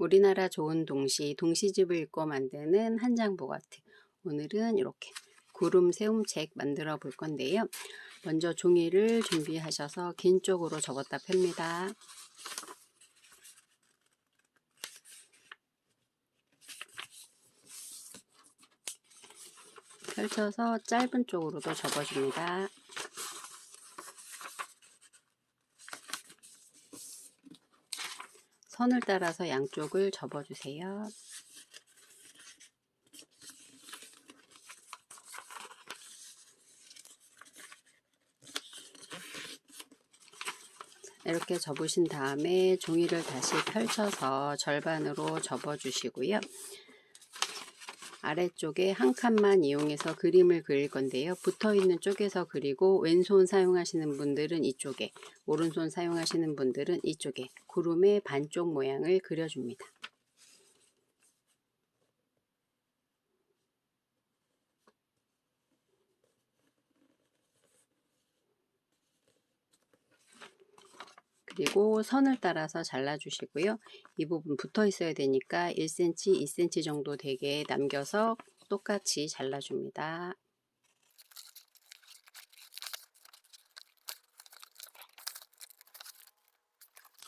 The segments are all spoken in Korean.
우리나라 좋은 동시, 동시집을 읽고 만드는 한장복 아트. 오늘은 이렇게 구름 세움책 만들어 볼 건데요. 먼저 종이를 준비하셔서 긴 쪽으로 접었다 펴니다. 펼쳐서 짧은 쪽으로도 접어줍니다. 선을 따라서 양쪽을 접어주세요. 이렇게 접으신 다음에 종이를 다시 펼쳐서 절반으로 접어 주시고요. 아래쪽에 한 칸만 이용해서 그림을 그릴 건데요. 붙어 있는 쪽에서 그리고 왼손 사용하시는 분들은 이쪽에, 오른손 사용하시는 분들은 이쪽에 구름의 반쪽 모양을 그려줍니다. 그리고 선을 따라서 잘라 주시고요. 이 부분 붙어 있어야 되니까 1cm, 2cm 정도 되게 남겨서 똑같이 잘라 줍니다.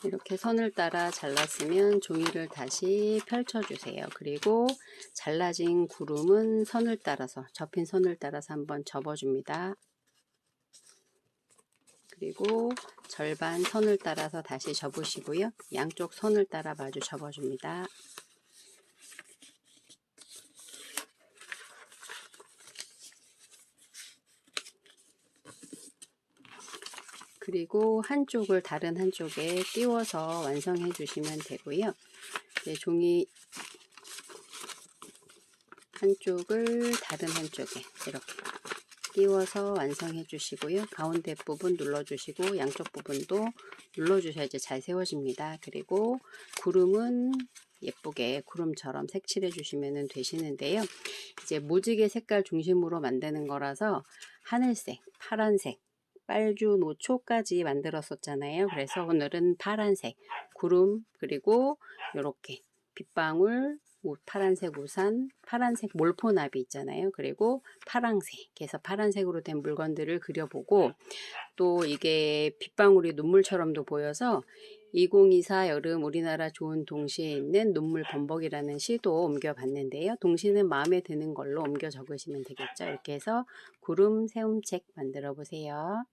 이렇게 선을 따라 잘랐으면 종이를 다시 펼쳐 주세요. 그리고 잘라진 구름은 선을 따라서 접힌 선을 따라서 한번 접어 줍니다. 그리고 절반 선을 따라서 다시 접으시고요. 양쪽 선을 따라 마주 접어줍니다. 그리고 한쪽을 다른 한쪽에 띄워서 완성해 주시면 되고요. 네, 종이 한쪽을 다른 한쪽에 이렇게 띄워서 완성해 주시고요. 가운데 부분 눌러 주시고 양쪽 부분도 눌러 주셔야지 잘 세워집니다. 그리고 구름은 예쁘게 구름처럼 색칠해 주시면 되시는데요. 이제 무지개 색깔 중심으로 만드는 거라서 하늘색, 파란색, 빨주, 노초까지 만들었었잖아요. 그래서 오늘은 파란색, 구름, 그리고 이렇게 빗방울, 파란색 우산, 파란색 몰포나비 있잖아요. 그리고 파랑색, 그래서 파란색으로 된 물건들을 그려보고 또 이게 빗방울이 눈물처럼도 보여서 2024 여름 우리나라 좋은 동시에 있는 눈물 범벅이라는 시도 옮겨봤는데요. 동시는 마음에 드는 걸로 옮겨 적으시면 되겠죠. 이렇게 해서 구름 세움책 만들어 보세요.